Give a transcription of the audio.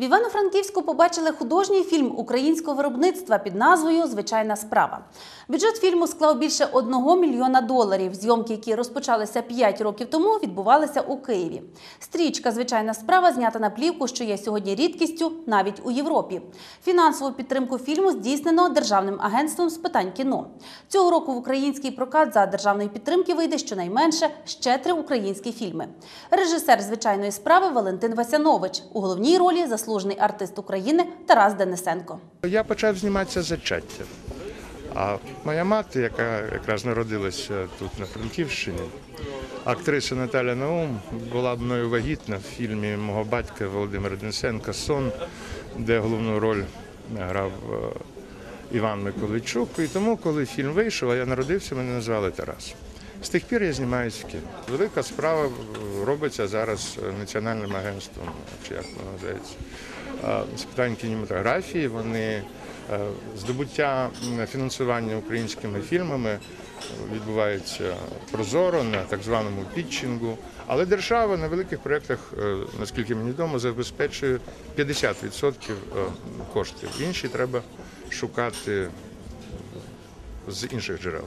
В Івано-Франківську побачили художній фільм українського виробництва під назвою Звичайна справа. Бюджет фільму склав більше одного мільйона доларів. Зйомки, які розпочалися 5 років тому, відбувалися у Києві. Стрічка Звичайна справа знята на плівку, що є сьогодні рідкістю навіть у Європі. Фінансову підтримку фільму здійснено Державним агентством з питань кіно. Цього року в український прокат за державної підтримки вийде щонайменше ще три українські фільми. Режисер звичайної справи Валентин Васянович. У головній ролі заслужений артист України Тарас Денисенко. Я почав зніматися зачаття. А моя мати, яка якраз народилася тут на Франківщині, актриса Наталя Наум, була мною вагітна в фільмі мого батька Володимира Денисенка Сон, де головну роль грав е, Іван Миколайчук. І тому, коли фільм вийшов, а я народився, мене назвали Тарас. З тих пір я знімаюся в кіно. Велика справа е, робиться зараз національним агентством, чи як воно називається, е, з питань кінематографії. Вони е, здобуття фінансування українськими фільмами відбувається прозоро на так званому пітчингу. Але держава на великих проєктах, наскільки мені відомо, забезпечує 50% е, коштів. Інші треба шукати з інших джерел.